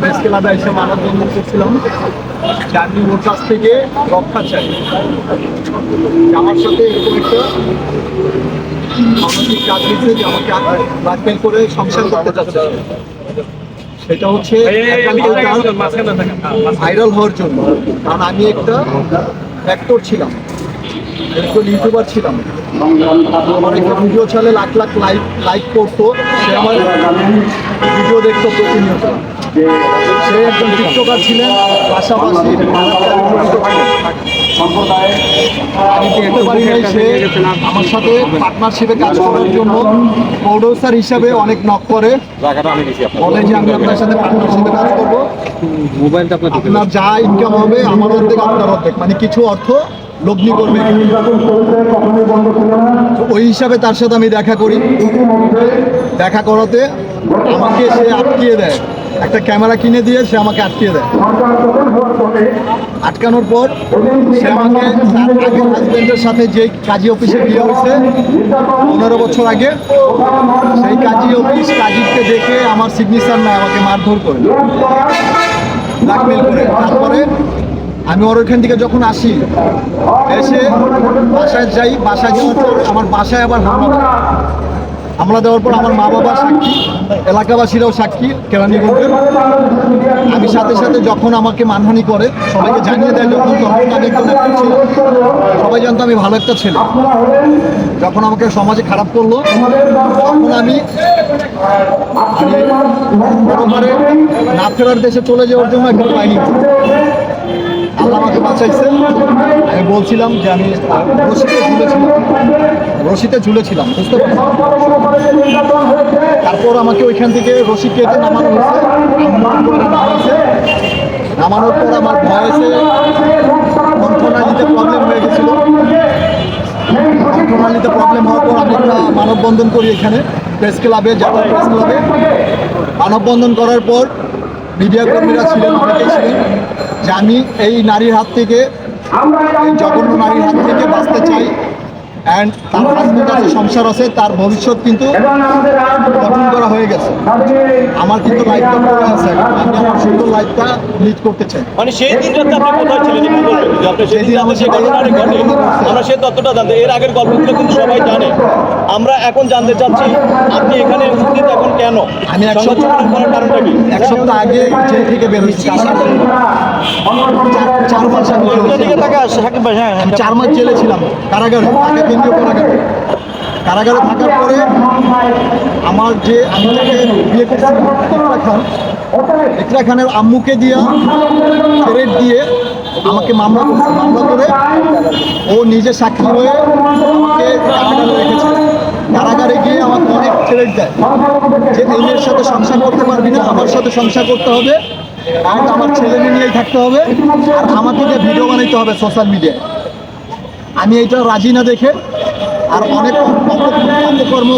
Press ক্লাবে এসে মানববন্ধন করছিলাম। যে ওর কাছ থেকে রক্ষা চাই। আমার সাথে এরকম একটা সামাজিক কাজ হয়েছে যে আমাকে ব্ল্যাকমেল করে সংসার করতে চাচ্ছে সেটা হচ্ছে ভাইরাল হওয়ার জন্য। কারণ আমি একটা অ্যাক্টর ছিলাম। একজন ইউটিউবার ছিলাম। আমার একটা ভিডিও ছাড়লে লাখ লাখ লাইক লাইক করতো। সে আমার ভিডিও দেখতো প্রতিনিয়ত। সে একজন টিকটকার ছিলেন, পাশাপাশি সাথে কাজ করার জন্য হিসাবে অনেক নক করে। আমি আপনার সাথে কাজ করব। মোবাইলটা আপনার যা ইনকাম হবে, আমার অর্ধেক, আপনার অর্ধেক। মানে কিছু অর্থ লগ্নি করবে। ওই হিসাবে তার সাথে আমি দেখা করি। দেখা করাতে আমাকে সে আটকিয়ে দেয়। একটা ক্যামেরা কিনে দিয়ে সে আমাকে আটকিয়ে দেয়। আটকানোর পর সে আমাকে তার আগের হাজবেন্ডের সাথে যে কাজী অফিসে বিয়ে হয়েছে পনেরো বছর আগে সেই কাজী অফিস কাজীকে দেখে আমার সিগনেচার না আমাকে মারধর করে। ব্ল্যাকমেল করে। তারপরে আমি ওর ওইখান থেকে যখন আসি, এসে বাসায় যাই, বাসায় যাওয়ার পর আমার বাসায় আবার হামলা হামলা দেওয়ার পর আমার মা বাবা সাক্ষী, এলাকাবাসীরাও সাক্ষী কেরানি কেরানীগঞ্জের। আমি সাথে সাথে যখন আমাকে মানহানি করে, সবাইকে জানিয়ে দেয় যখন তখন আমি একজন actor ছিলাম। সবাই জানতো আমি ভালো একটা ছেলে। যখন আমাকে সমাজে খারাপ করল, তখন আমি পরবারে না ফেরার দেশে চলে যাওয়ার জন্য একটা প্ল্যানিং আল্লাহ আমাকে বাঁচাইছে আমি বলছিলাম যে আমি রশিতে ঝুলেছিলাম। রশিতে ঝুলেছিলাম, বুঝতে পারছি তারপর আমাকে ওইখান থেকে রশি কেটে নামানো হয়েছে। নামানোর পর আমার ভয়েসে কণ্ঠনালীতে প্রবলেম হয়ে গেছিল। কণ্ঠনালীতে প্রবলেম হওয়ার পর আমি একটা মানববন্ধন করি এখানে, প্রেস ক্লাবে, জাতীয় প্রেস ক্লাবে। মানববন্ধন করার পর মিডিয়া কর্মীরা ছিলেন অনেকেই ছিলেন, যে আমি এই নারীর হাত থেকে জঘন্য নারীর হাত থেকে বাঁচতে চাই। অ্যান্ড তার হাজবেন্ড আছে সংসার আছে তার ভবিষ্যৎ কিন্তু গঠন করা হয়ে গেছে। আমার কিন্তু লাইফটা পড়ে আছে। আমি আমার সুন্দর লাইফটা লিড করতে চাই। মানে সেই দিন রাতে আপনি কোথায় ছিলেন একটু বলবেন যে আপনি ঘটনাটি ঘটে আমরা সে তথ্যটা জানতে এর আগের গল্পগুলো কিন্তু সবাই জানে। আমরা এখন জানতে চাচ্ছি আপনি এখানে উপস্থিত এখন কেন? আমি এক সপ্তাহ- করার কারণটা কি? এক সপ্তাহ আগে জেল থেকে বের হয়েছি। চার মাস চার মাস আমি জেলে ছিলাম। আমি চার মাস জেলে ছিলাম। কারাগারে। কেন্দ্রীয় কারাগারে। কারাগারে থাকার পরে আমার যে আমি বিয়ে ইকরা খান ইকরা খানের আম্মুকে দিয়া ফেরেট দিয়ে আমাকে মামলা মামলা করে ও নিজে সাক্ষী হয়ে আমাকে কারাগারে রেখেছে। কারাগারে গিয়ে আমাকে অনেক থ্রেট দেয়। যে মেয়ের সাথে সংসার করতে পারবি না, আমার সাথে সংসার করতে হবে। আর আমার ছেলে নিয়েই থাকতে হবে। আর আমাকে যে ভিডিও বানাইতে হবে সোশ্যাল মিডিয়ায় আমি এটা রাজি না দেখে আর অনেক কর্ম